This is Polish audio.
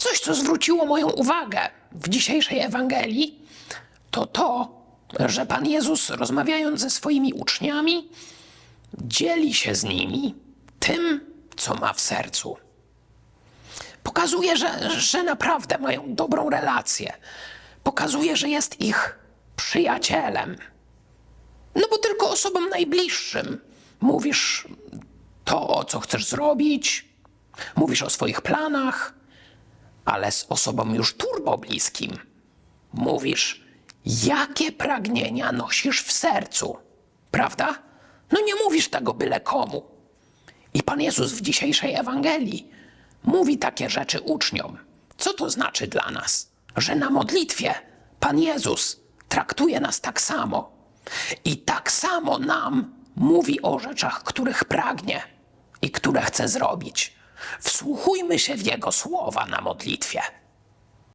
Coś, co zwróciło moją uwagę w dzisiejszej Ewangelii, to to, że Pan Jezus, rozmawiając ze swoimi uczniami, dzieli się z nimi tym, co ma w sercu. Pokazuje, że, że naprawdę mają dobrą relację. Pokazuje, że jest ich przyjacielem. No bo tylko osobom najbliższym mówisz to, co chcesz zrobić, mówisz o swoich planach, ale z osobom już turbo bliskim mówisz, jakie pragnienia nosisz w sercu. Prawda? No nie mówisz tego byle komu. I Pan Jezus w dzisiejszej Ewangelii mówi takie rzeczy uczniom. Co to znaczy dla nas? Że na modlitwie Pan Jezus traktuje nas tak samo. I tak samo nam mówi o rzeczach, których pragnie i które chce zrobić. Wsłuchujmy się w Jego słowa na modlitwie.